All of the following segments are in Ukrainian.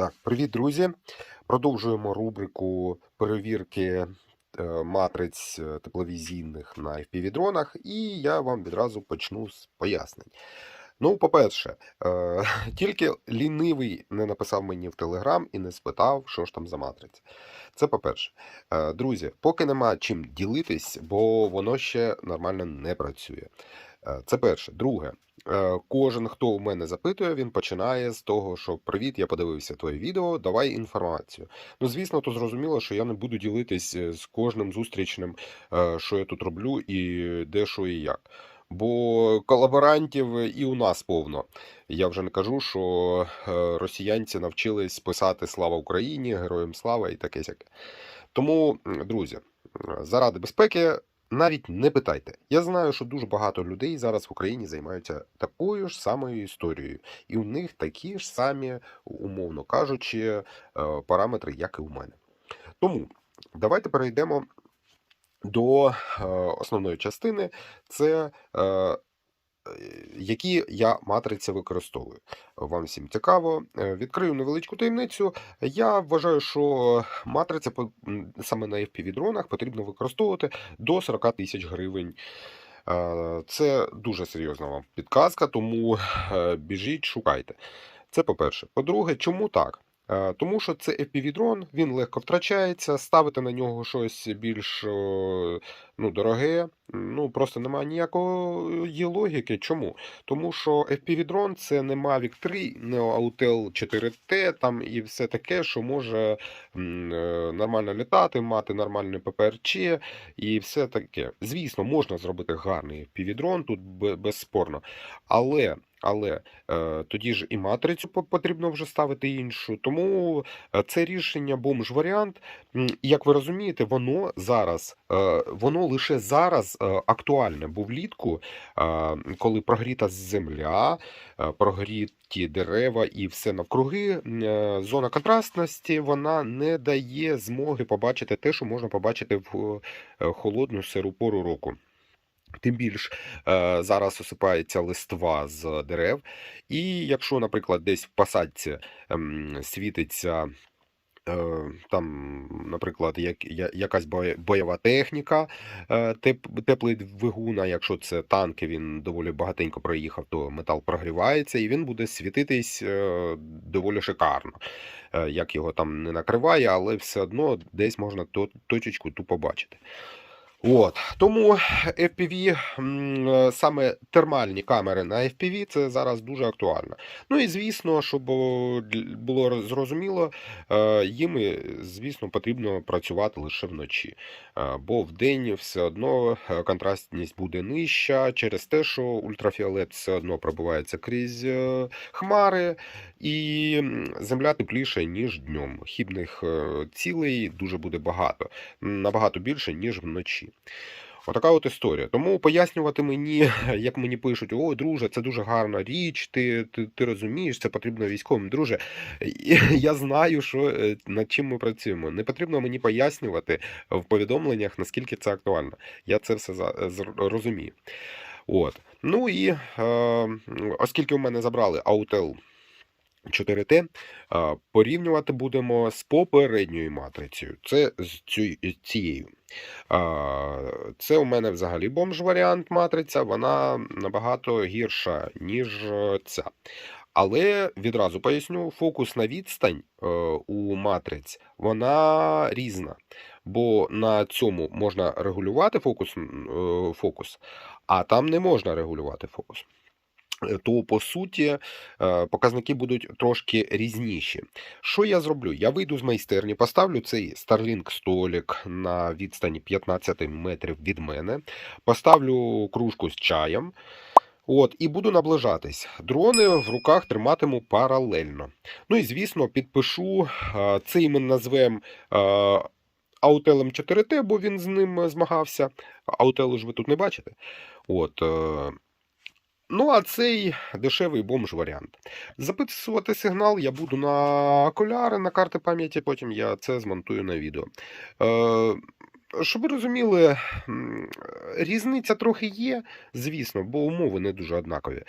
Так, привіт, друзі. Продовжуємо рубрику перевірки е, матриць е, тепловізійних на FPV-дронах, і я вам відразу почну з пояснень. Ну, по-перше, е, тільки лінивий не написав мені в Телеграм і не спитав, що ж там за матриця. Це по-перше. Е, Друзі, поки нема чим ділитись, бо воно ще нормально не працює. Е, Це перше. Друге, е, кожен, хто у мене запитує, він починає з того, що привіт, я подивився твоє відео, давай інформацію. Ну, звісно, то зрозуміло, що я не буду ділитись е, з кожним зустрічним, е, що я тут роблю і де, що і як. Бо колаборантів і у нас повно. Я вже не кажу, що е, росіянці навчились писати Слава Україні, героям слава і таке сяке. Тому, друзі, е, заради безпеки навіть не питайте. Я знаю, що дуже багато людей зараз в Україні займаються такою ж самою історією, і у них такі ж самі, умовно кажучи, е, параметри, як і у мене. Тому давайте перейдемо до е, основної частини. Це е, які я матриці використовую. Вам всім цікаво. Е, Відкрию невеличку таємницю. Я вважаю, що матриця саме на FPV-дронах потрібно використовувати до 40 тисяч гривень. Це дуже серйозна вам підказка, тому біжіть, шукайте. Це по-перше. По-друге, чому так? Е, Тому що це FPV-дрон, він легко втрачається, ставити на нього щось більш е, ну, дороге, ну просто немає ніякої логіки. Чому? Тому що FPV-дрон це не Mavic 3, не Autel 4T там і все таке, що може е, нормально літати, мати нормальне ППРЧ і все таке. Звісно, можна зробити гарний FPV-дрон, тут безспорно. Але, але е, тоді ж і матрицю по- потрібно вже ставити іншу. Тому е, це рішення бомж-варіант. Як ви розумієте, воно зараз, е, воно лише зараз е, актуальне, бо влітку, е, коли прогріта земля, е, прогріті дерева і все навкруги, е, зона контрастності вона не дає змоги побачити те, що можна побачити в е, холодну сиру пору року. Тим більш е, зараз осипається листва з дерев, і якщо, наприклад, десь в посадці ем, світиться. е, Там, наприклад, як, якась бойова техніка, е, теп, теплий двигун, а якщо це танки, він доволі багатенько проїхав, то метал прогрівається і він буде світитись доволі шикарно. Як його там не накриває, але все одно десь можна то, точечку ту побачити. От тому FPV, е, саме термальні камери на FPV, це зараз дуже актуально. Ну і звісно, щоб було зрозуміло, е, їм, звісно, потрібно працювати лише вночі, Е, бо вдень все одно е, контрастність буде нижча через те, що ультрафіолет все одно пробивається крізь е, хмари, і земля тепліша, ніж днем. Хібних е, цілей дуже буде багато, набагато більше, ніж вночі. Отака от історія. Тому пояснювати мені, як мені пишуть, о, друже, це дуже гарна річ, ти, ти, ти розумієш, це потрібно військовим. Друже, я знаю, що, е, над чим ми працюємо. Не потрібно мені пояснювати в повідомленнях, наскільки це актуально. Я це все за- розумію. От. Ну і е, оскільки у мене забрали Autel 4T, е, порівнювати будемо з попередньою матрицею. Це з цією. Це у мене взагалі бомж-варіант матриця, вона набагато гірша, ніж е, ця. Але відразу поясню, фокусна відстань е, у матриць вона різна. Бо на цьому можна регулювати фокус, е, фокус, а там не можна регулювати фокус. Е, То по суті е, показники будуть трошки різніші. Що я зроблю? Я вийду з майстерні, поставлю цей Starlink столик на відстані 15 метрів від мене, поставлю кружку з чаєм. От, і буду наближатись. Дрони в руках триматиму паралельно. Ну і звісно, підпишу. Цей ми назвемо Аутелем 4T, бо він з ним е, змагався. Аутелу ж ви тут не бачите. От, е, Ну, а цей дешевий бомж варіант. Записувати сигнал я буду на окуляри, на карти пам'яті, потім я це змонтую на відео. Е, Щоб ви розуміли, різниця трохи є, звісно, бо умови не дуже однакові.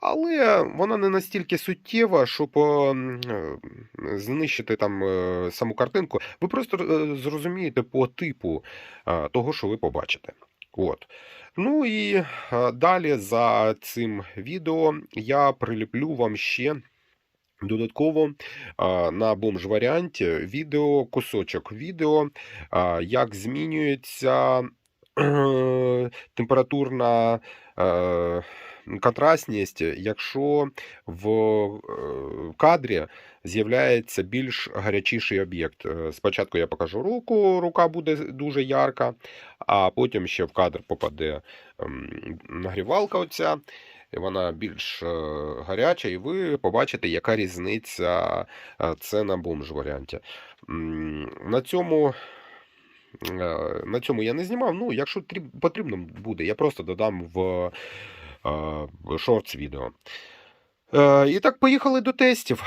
Але вона не настільки суттєва, щоб ем, е, знищити там е, саму картинку. Ви просто е, зрозумієте по типу е, того, що ви побачите. От. Ну і далі за цим відео я приліплю вам ще. Додатково на бомж-варіанті відео, кусочок відео, як змінюється температурна контрастність, якщо в е, кадрі з'являється більш гарячіший об'єкт. Е, Спочатку я покажу руку, рука буде дуже ярка, а потім ще в кадр попаде ем, нагрівалка оця. І вона більш е, гаряча, і ви побачите, яка різниця е, це на бомж варіанті. На цьому, на цьому я не знімав. Ну, якщо потрібно буде, я просто додам в шортс відео. Е, І так, поїхали до тестів.